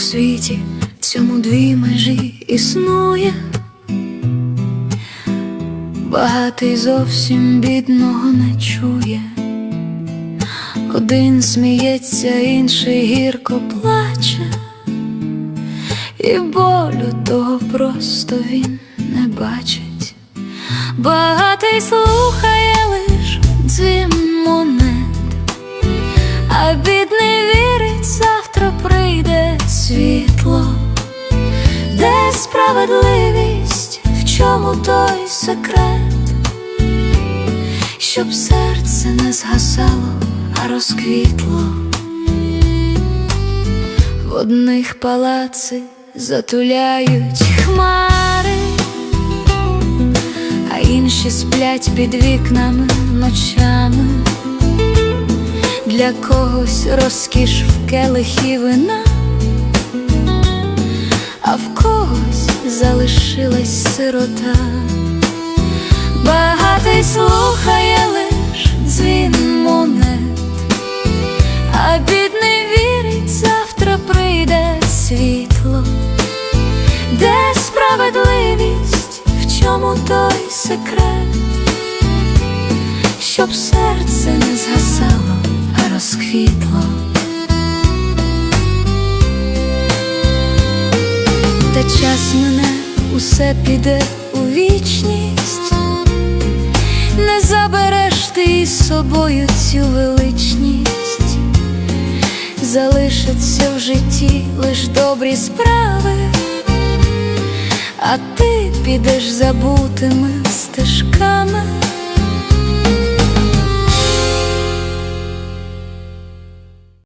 світі, цьому дві межі існує. Багатий зовсім бідного не чує. Один сміється, інший гірко плаче, і болю того просто він не бачить. Багатий слухає справедливість, в чому той секрет, щоб серце не згасало, а розквітло. В одних палаци затуляють хмари, а інші сплять під вікнами ночами. Для когось розкіш в келихі вина, залишилась сирота. Багатий слухає лиш дзвін монет, а бідний вірить, завтра прийде світло, де справедливість, в чому той секрет, щоб серце не згасало, а розквітло. Час мене усе піде у вічність, не забереш ти із собою цю величність, залишаться в житті лиш добрі справи, а ти підеш забутими стежками.